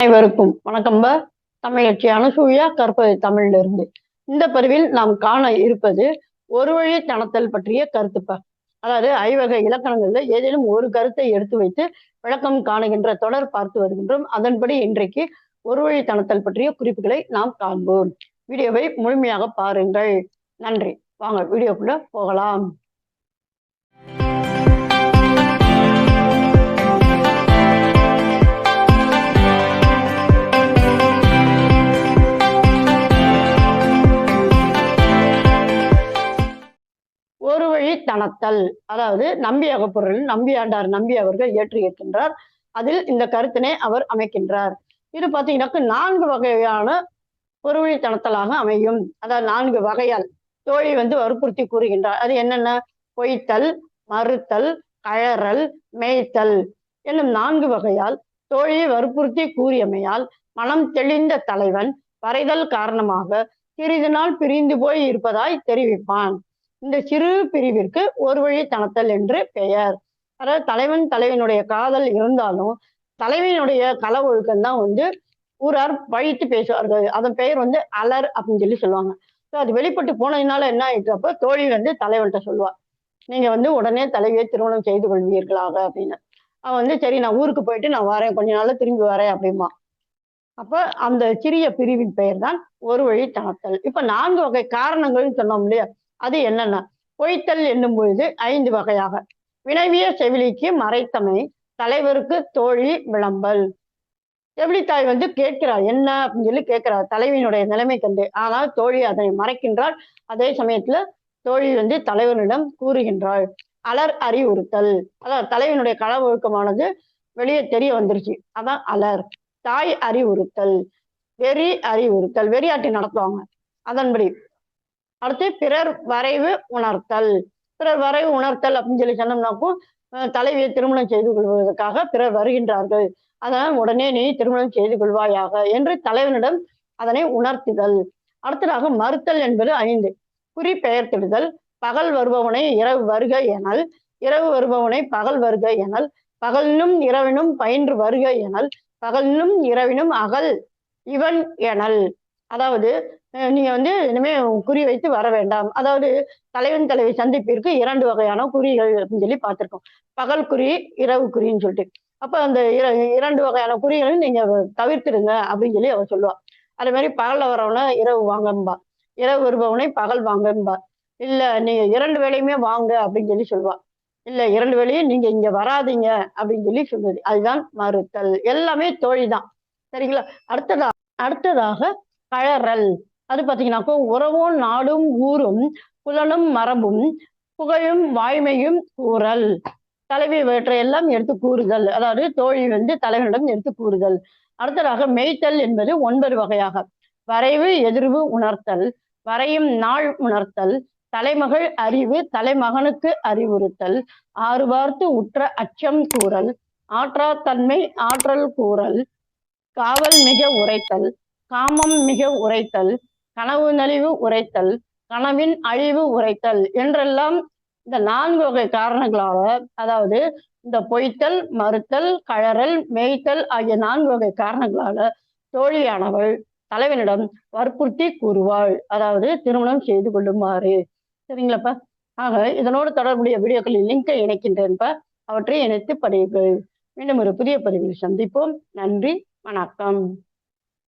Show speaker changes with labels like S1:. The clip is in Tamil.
S1: அனைவருக்கும் வணக்கம் தமிழச்சி அனுசூயா கற்பது தமிழ்ல இருந்து இந்த பதிவில் நாம் காண இருப்பது ஒரு வழி தனத்தல் பற்றிய கருத்துப்ப அதாவது ஐவகை இலக்கணங்கள்ல ஏதேனும் ஒரு கருத்தை எடுத்து வைத்து விளக்கம் காணுகின்ற தொடர் பார்த்து வருகின்றோம். அதன்படி இன்றைக்கு ஒரு வழி தனத்தல் பற்றிய குறிப்புகளை நாம் காண்போம். வீடியோவை முழுமையாக பாருங்கள். நன்றி. வாங்க வீடியோக்குள்ள போகலாம். ஒரு வழி தனத்தல். அதாவது நம்பி பொருள் நம்பியாண்டார் நம்பி அவர்கள் ஏற்றி அதில் இந்த கருத்தினை அவர் அமைக்கின்றார். இது பார்த்தீங்கன்னாக்க நான்கு வகையான ஒரு தனத்தலாக அமையும். அதாவது நான்கு வகையால் தோழி வந்து வற்புறுத்தி கூறுகின்றார். அது என்னென்ன? பொய்த்தல் மறுத்தல் கழறல் மேய்த்தல் என்னும் நான்கு வகையால் தோழியை வற்புறுத்தி கூறியமையால் மனம் தெளிந்த தலைவன் வரைதல் காரணமாக சிறிது நாள் பிரிந்து போய் இருப்பதாய் தெரிவிப்பான். இந்த சிறு பிரிவிற்கு ஒரு வழி தனத்தல் என்று பெயர். அதாவது தலைவன் தலைவனுடைய காதல் இருந்தாலும் தலைவனுடைய கல ஒழுக்கம் தான் வந்து ஊரார் பழித்து பேசுவார்கள். அதன் பெயர் வந்து அலர் அப்படின்னு சொல்லி சொல்லுவாங்க. ஸோ அது வெளிப்பட்டு போனதுனால என்ன ஆயிட்டு அப்போ தோழி வந்து தலைவன்கிட்ட சொல்லுவா. நீங்க வந்து உடனே தலைவியை திருமணம் செய்து கொள்வீர்களாக அப்படின்னு. அவன் வந்து சரி நான் ஊருக்கு போயிட்டு நான் வரேன் கொஞ்ச நாள்ல திரும்பி வரேன் அப்படிமா அப்ப அந்த சிறிய பிரிவின் பெயர் தான் ஒரு வழி தனத்தல். இப்ப நான்கு வகை காரணங்கள்னு சொன்னோம் இல்லையா? அது என்னென்ன? பொய்த்தல் என்னும் பொழுது ஐந்து வகையாக. வினவிய செவிலிக்கு மறைத்தமை தலைவருக்கு தோழி விளம்பல். செவிலித்தாய் வந்து கேட்கிறார் என்ன? அப்படின்னு சொல்லி கேட்கிறார். தலைவியினுடைய நிலைமை கண்டு ஆனால் தோழி அதனை மறைக்கின்றாள். அதே சமயத்துல தோழி வந்து தலைவனிடம் கூறுகின்றாள். அலர் அறிவுறுத்தல். அதாவது தலைவனுடைய கள ஒழுக்கமானது வெளியே தெரிய வந்துருச்சு. அதான் அலர். தாய் அறிவுறுத்தல். வெறி அறிவுறுத்தல். வெறியாட்டி நடத்துவாங்க. அதன்படி அடுத்து பிறர் வரைவு உணர்த்தல். பிறர் வரைவு உணர்த்தல் அப்படின்னு சொல்லி சொன்னோம்னாக்கும் தலைவியை திருமணம் செய்து கொள்வதற்காக பிறர் வருகின்றார்கள். அதனால் உடனே நீ திருமணம் செய்து கொள்வாயாக என்று தலைவனிடம் அதனை உணர்த்துதல். அடுத்ததாக மறுத்தல் என்பது ஐந்து. குறிப்பெயர்த்திடுதல் பகல் வருபவனை இரவு வருக எனல். இரவு வருபவனை பகல் வருக எனல். பகலினும் இரவினும் பயின்று வருக எனல். பகலினும் இரவினும் அகல் இவன் எனல். அதாவது நீங்க வந்து இனிமே குறி வைத்து வர வேண்டாம். அதாவது தலைவன் தலைவி சந்திப்பிற்கு இரண்டு வகையான குறிகள் அப்படின்னு சொல்லி பார்த்திருக்கோம். பகல் குறி இரவு குறின்னு சொல்லிட்டு. அப்ப அந்த இரண்டு வகையான குறிகளையும் நீங்க தவிர்த்துடுங்க அப்படின்னு சொல்லி அவர் சொல்லுவா. அதே மாதிரி பகல்ல வரவனை இரவு வாங்கம்பா. இரவு வருபவனை பகல் வாங்கம்பா. இல்ல நீங்க இரண்டு வேலையுமே வாங்க அப்படின்னு சொல்லி சொல்லுவா. இல்ல இரண்டு வேலையும் நீங்க இங்க வராதீங்க அப்படின்னு சொல்லி சொல்லுது அதுதான் மறுத்தல். எல்லாமே தோழி தான் சரிங்களா? அடுத்ததா அடுத்ததாக கழறல். அது பார்த்தீங்கன்னாக்கோ உறவும் நாடும் ஊரும் புலனும் மரபும் புகழும் வாய்மையும் கூறல். தலைவி இவற்றை எல்லாம் எடுத்து கூறுதல். அதாவது தோழி வந்து தலைவனிடம் எடுத்து கூறுதல். அடுத்ததாக மெய்த்தல் என்பது ஒன்பது வகையாக. வரைவு எதிர்வு உணர்த்தல். வரையும் நாள் உணர்த்தல். தலைமகள் அறிவு. தலைமகனுக்கு அறிவுறுத்தல். ஆறு வார்த்து உற்ற அச்சம் கூறல். ஆற்றாத்தன்மை ஆற்றல் கூறல். காவல் மிக உரைத்தல். காமம் மிக உரைத்தல் கனவு நலிவு உரைத்தல் கனவின் அழிவு உரைத்தல் என்றெல்லாம் இந்த நான்கு வகை காரணங்களால அதாவது இந்த பொய்த்தல் மறுத்தல் கழறல் மேய்த்தல் ஆகிய நான்கு வகை காரணங்களால தோழியானவள் தலைவனிடம் வற்புறுத்தி கூறுவாள். அதாவது திருமணம் செய்து கொள்ளுமாறு. சரிங்களாப்பா? ஆக இதனோடு தொடர்புடைய வீடியோக்களில் லிங்கை இணைக்கின்றேன்ப்பா அவற்றை இணைத்து படியுங்கள். மீண்டும் ஒரு புதிய பதிவில் சந்திப்போம். நன்றி. வணக்கம்.